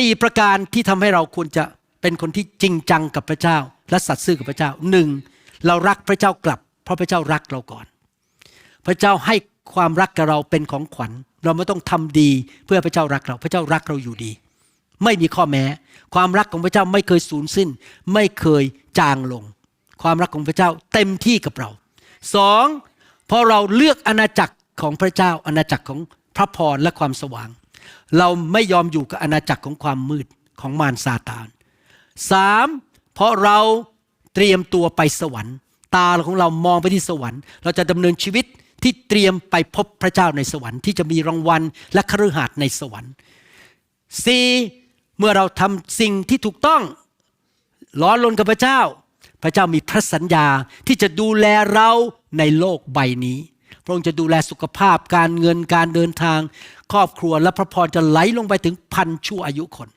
สี่ประการที่ทำให้เราควรจะเป็นคนที่จริงจังกับพระเจ้า และสัตย์ซื่อกับพระเจ้าหนึ่งเรารักพระเจ้ากลับ เพราะพระเจ้ารักเราก่อน พระเจ้าให้ความรักกับเราเป็นของขวัญ เราไม่ต้องทำดีเพื่อพระเจ้ารักเรา พระเจ้ารักเราอยู่ดี ไม่มีข้อแม้ ความรักของพระเจ้าไม่เคยสูญสิ้น ไม่เคยจางลง ความรักของพระเจ้าเต็มที่กับเราสองพอเราเลือกอาณาจักรของพระเจ้าอาณาจักรของพระพรและความสว่าง เราไม่ยอมอยู่กับอาณาจักรของความมืดของมารซาตานสามเพราะเราเตรียมตัวไปสวรรค์ ตาของเรามองไปที่สวรรค์ เราจะดำเนินชีวิตที่เตรียมไปพบพระเจ้าในสวรรค์ที่จะมีรางวัลและคฤหาสน์ในสวรรค์สี่เมื่อเราทำสิ่งที่ถูกต้องล้อลนกับพระเจ้า พระเจ้ามีพระสัญญาที่จะดูแลเราในโลกใบนี้ พระองค์จะดูแลสุขภาพการเงินการเดินทาง ครอบครัวและพระพรจะไหลลงไปถึงพันชั่วอายุคน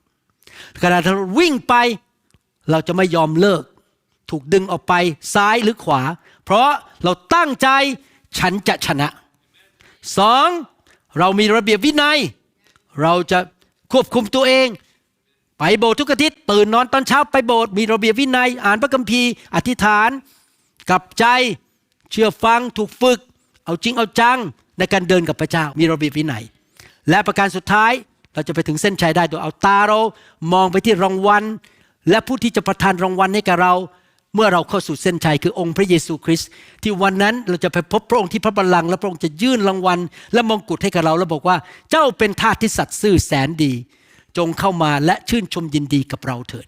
ขณะที่เราวิ่งไปเราจะไม่ยอมเลิก ถูกดึงออกไปซ้ายหรือขวา เพราะเราตั้งใจฉันจะชนะสองเรามีระเบียบวินัย เราจะควบคุมตัวเอง ไปโบสถ์ทุกอาทิตย์ตื่นนอนตอนเช้าไปโบสถ์มีระเบียบวินัย อ่านพระคัมภีร์ อธิษฐาน กลับใจเชื่อฟังถูกฝึก เอาจริงเอาจังในการเดินกับพระเจ้ามีระเบียบวินัย และประการสุดท้ายเราจะไปถึงเส้นชัยได้โดยเอาตาเรามองไปที่รางวัล และผู้ที่จะประทานรางวัลให้กับเรา เมื่อเราเข้าสู่เส้นชัยคือองค์พระเยซูคริสต์ที่วันนั้นเราจะไปพบพระองค์ที่พระบัลลังก์และพระองค์จะยื่นรางวัล และมงกุฎให้กับเรา แล้วบอกว่าเจ้าเป็นทาสที่สัตย์ซื่อแสนดี จงเข้ามาและชื่นชมยินดีกับเราเถิด